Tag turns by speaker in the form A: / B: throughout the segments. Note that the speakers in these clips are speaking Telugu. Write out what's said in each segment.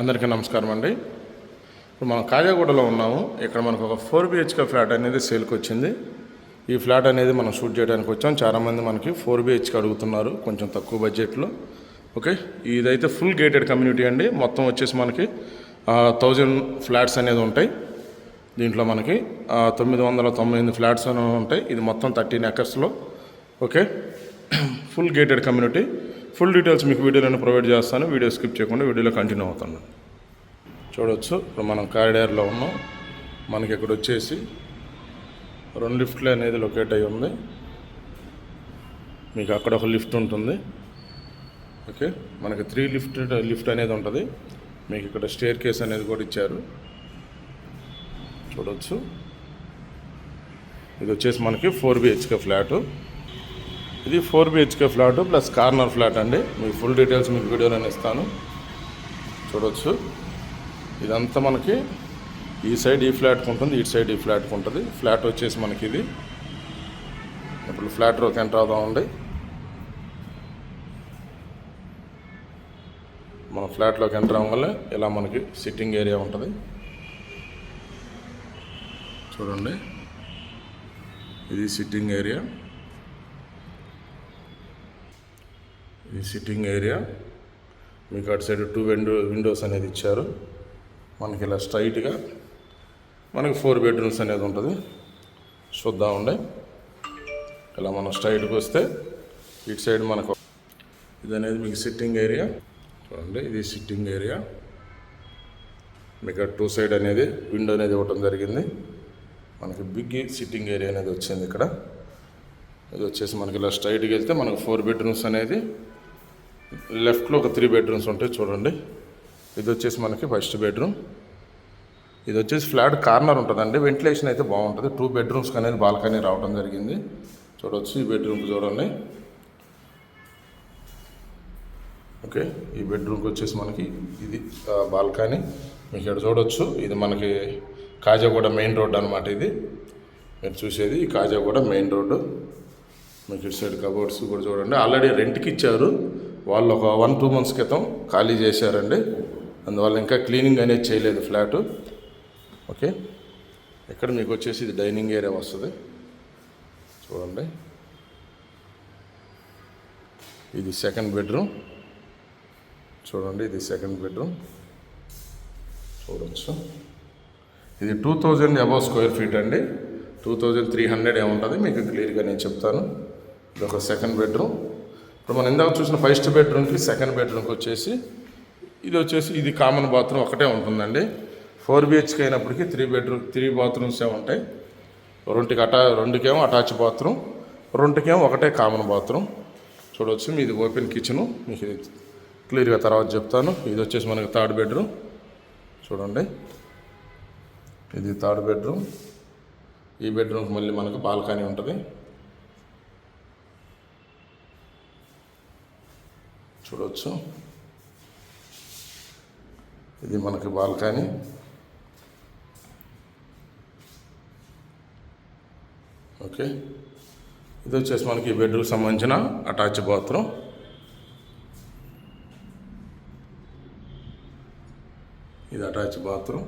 A: అందరికీ నమస్కారం అండి. ఇప్పుడు మనం కాజాగూడలో ఉన్నాము. ఇక్కడ మనకు ఒక ఫోర్ బిహెచ్కే ఫ్లాట్ అనేది సేల్కి వచ్చింది. ఈ ఫ్లాట్ అనేది మనం షూట్ చేయడానికి వచ్చాం. చాలామంది మనకి ఫోర్ బిహెచ్కే అడుగుతున్నారు కొంచెం తక్కువ బడ్జెట్లో. ఓకే? ఇదైతే ఫుల్ గేటెడ్ కమ్యూనిటీ అండి. మొత్తం వచ్చేసి మనకి థౌజండ్ ఫ్లాట్స్ అనేది ఉంటాయి. దీంట్లో మనకి తొమ్మిది వందల తొంభై ఎనిమిది ఫ్లాట్స్ అనేవి ఉంటాయి. ఇది మొత్తం thirteen ఎకర్స్లో. Okay? Full gated community. Full details మీకు వీడియోలో ప్రొవైడ్ చేస్తాను. వీడియో స్కిప్ చేయకుండా వీడియోలో కంటిన్యూ అవుతాను. చూడవచ్చు ఇప్పుడు మనం కారిడార్లో ఉన్నాం. మనకి ఇక్కడ వచ్చేసి రెండు లిఫ్ట్లు అనేది లొకేట్ అయి ఉంది. మీకు అక్కడ ఒక లిఫ్ట్ ఉంటుంది. ఓకే? మనకి త్రీ లిఫ్ట్ లిఫ్ట్ అనేది ఉంటుంది. మీకు ఇక్కడ స్టేర్ కేస్ అనేది కూడా ఇచ్చారు. చూడవచ్చు ఇది వచ్చేసి మనకి ఫోర్ బిహెచ్కే ఫ్లాటు. ఇది four BHK flat plus corner flat అండి. మీకు ఫుల్ డీటెయిల్స్ మీకు వీడియోలో ఇస్తాను. చూడవచ్చు ఇదంతా మనకి ఈ సైడ్ ఈ ఫ్లాట్కి ఉంటుంది ఇటు సైడ్ ఈ ఫ్లాట్కి ఉంటుంది ఫ్లాట్ వచ్చేసి మనకి ఇది. ఇప్పుడు ఫ్లాట్లోకి ఎంటర్ అవుదామండి మన ఫ్లాట్లోకి ఎంటర్ అవ్వడం వల్ల ఇలా మనకి సిట్టింగ్ ఏరియా ఉంటుంది. చూడండి. ఇది సిట్టింగ్ ఏరియా. ఇది సిట్టింగ్ ఏరియా మీకు అటు సైడ్ టూ విండో విండోస్ అనేది ఇచ్చారు. మనకి ఇలా స్ట్రైట్గా మనకి ఫోర్ బెడ్రూమ్స్ అనేది ఉంటుంది. చూద్దాం ఉండే ఇలా మనం స్ట్రైట్కి వస్తే ఇటు సైడ్ మనకు ఇది అనేది మీకు సిట్టింగ్ ఏరియా చూడండి ఇది సిట్టింగ్ ఏరియా మీకు టూ సైడ్ అనేది విండో అనేది ఇవ్వటం జరిగింది. మనకి బిగ్ సిట్టింగ్ ఏరియా అనేది వచ్చింది ఇక్కడ. ఇది వచ్చేసి మనకి ఇలా స్ట్రైట్కి వెళ్తే మనకు ఫోర్ బెడ్రూమ్స్ అనేది లెఫ్ట్లో ఒక త్రీ బెడ్రూమ్స్ ఉంటాయి చూడండి. ఇది వచ్చేసి మనకి ఫస్ట్ బెడ్రూమ్ ఇది వచ్చేసి ఫ్లాట్ కార్నర్ ఉంటుందండి. వెంటిలేషన్ అయితే బాగుంటుంది. టూ బెడ్రూమ్స్ అనేది బాల్కనీ రావడం జరిగింది. చూడవచ్చు ఈ బెడ్రూమ్ చూడండి. ఓకే ఈ బెడ్రూమ్కి వచ్చేసి మనకి ఇది బాల్కనీ మీకు ఇక్కడ చూడొచ్చు. ఇది మనకి కాజాగూడ మెయిన్ రోడ్ అనమాట ఇది. మీరు చూసేది ఈ కాజాగూడ మెయిన్ రోడ్డు మీకు ఇటు సైడ్ కబోర్డ్స్ కూడా చూడండి. ఆల్రెడీ రెంట్కి ఇచ్చారు. వాళ్ళు ఒక వన్ టూ మంత్స్ క్రితం ఖాళీ చేశారండి. అందువల్ల ఇంకా క్లీనింగ్ అనేది చేయలేదు ఫ్లాటు ఓకే ఇక్కడ మీకు వచ్చేసి ఇది డైనింగ్ ఏరియా వస్తుంది. చూడండి. ఇది సెకండ్ బెడ్రూమ్ చూడండి ఇది సెకండ్ బెడ్రూమ్ చూడవచ్చు ఇది two thousand above square feet అండి. టూ థౌజండ్ త్రీ హండ్రెడ్ ఏముంటుంది? మీకు క్లియర్గా నేను చెప్తాను. ఇది ఒక సెకండ్ బెడ్రూమ్ ఇప్పుడు మనం ఇందాక చూసిన ఫస్ట్ బెడ్రూమ్కి సెకండ్ బెడ్రూమ్కి వచ్చేసి ఇది వచ్చేసి ఇది కామన్ బాత్రూమ్ ఒకటే ఉంటుందండి. ఫోర్ బిహెచ్కే అయినప్పటికీ త్రీ బెడ్రూమ్ త్రీ బాత్రూమ్సే ఉంటాయి. రెండుకి అటా రెండుకేమో అటాచ్ బాత్రూమ్ రెండుకేమో ఒకటే కామన్ బాత్రూమ్ చూడవచ్చు మీది ఓపెన్ కిచెను మీకు ఇది క్లియర్గా తర్వాత చెప్తాను. ఇది వచ్చేసి మనకి థర్డ్ బెడ్రూమ్ చూడండి. ఇది థర్డ్ బెడ్రూమ్ ఈ బెడ్రూమ్కి మళ్ళీ మనకు బాల్కనీ ఉంటుంది. చూడవచ్చు ఇది మనకి బాల్కనీ. ఓకే. ఇది వచ్చేసి మనకి ఈ బెడ్రూమ్ సంబంధించిన అటాచ్ బాత్రూమ్. ఇది అటాచ్ బాత్రూమ్.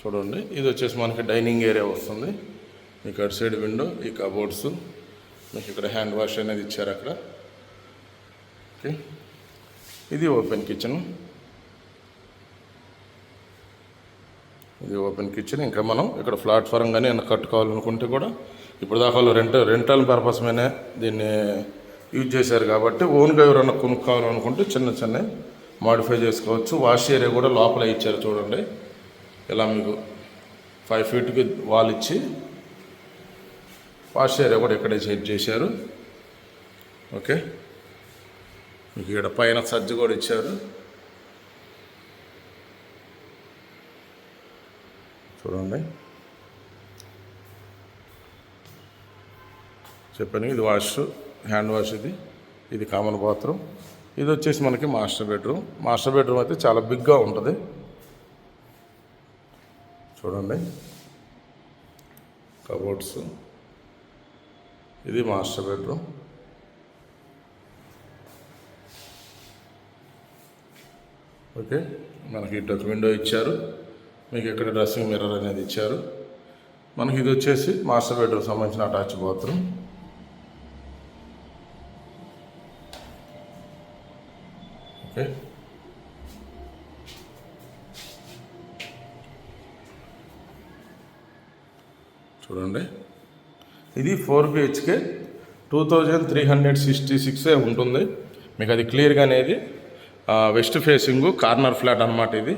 A: చూడండి. ఇది వచ్చేసి మనకి డైనింగ్ ఏరియా వస్తుంది. మీకు అటు సైడ్ విండో ఈ కబోర్డ్స్ మీకు ఇక్కడ హ్యాండ్ వాష్ అనేది ఇచ్చారు అక్కడ. ఓకే. ఇది ఓపెన్ కిచెన్. ఇది ఓపెన్ కిచెన్. ఇంకా మనం ఇక్కడ ప్లాట్ఫారం కానీ ఏమైనా కట్టుకోవాలనుకుంటే కూడా ఇప్పుడు దాకా వాళ్ళు రెంట రెంటల్ పర్పస్ మీదే దీన్ని యూజ్ చేశారు కాబట్టి ఓన్గా ఎవరైనా కొనుక్కోవాలనుకుంటే చిన్న చిన్న మాడిఫై చేసుకోవచ్చు. వాష్ ఏరియా కూడా లోపల ఇచ్చారు చూడండి. ఇలా మీకు ఫైవ్ ఫీట్కి వాల్ ఇచ్చి వాష్ ఏరియా కూడా ఇక్కడే సెట్ చేశారు? ఓకే. మీకు ఇక్కడ పైన సజ్జ కూడా ఇచ్చారు. చూడండి. చెప్పాను ఇది వాష్ హ్యాండ్ వాష్ ఇది. ఇది కామన్ బాత్రూమ్. ఇది వచ్చేసి మనకి మాస్టర్ బెడ్రూమ్. మాస్టర్ బెడ్రూమ్ అయితే చాలా బిగ్గా ఉంటుంది. చూడండి. కబోర్డ్స్. ఇది మాస్టర్ బెడ్రూమ్. ఓకే మనకి టచ్ విండో ఇచ్చారు. మీకు ఇక్కడ డ్రెస్సింగ్ మిర్రర్ అనేది ఇచ్చారు. మనకి ఇది వచ్చేసి మాస్టర్ బెడ్రూమ్ సంబంధించిన అటాచ్ బాత్రూమ్. ఓకే. చూడండి. ఇది four BHK two thousand three hundred sixty సిక్సే ఉంటుంది. మీకు అది క్లియర్గా అనేది వెస్ట్ ఫేసింగ్ కార్నర్ ఫ్లాట్ అనమాట ఇది.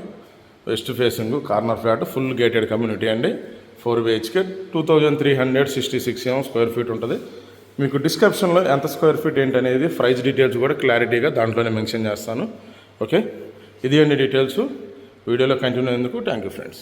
A: West facing corner flat full gated community అండి. Four BHK two thousand three hundred sixty six ఏమో స్క్వేర్ ఫీట్ ఉంటుంది. మీకు డిస్క్రిప్షన్లో ఎంత స్క్వేర్ ఫీట్ ఏంటనేది ప్రైస్ డీటెయిల్స్ కూడా క్లారిటీగా దాంట్లోనే మెన్షన్ చేస్తాను. ఓకే? ఇది అండి డీటెయిల్స్. వీడియోలో కంటిన్యూ అయ్యేందుకు థ్యాంక్ యూ ఫ్రెండ్స్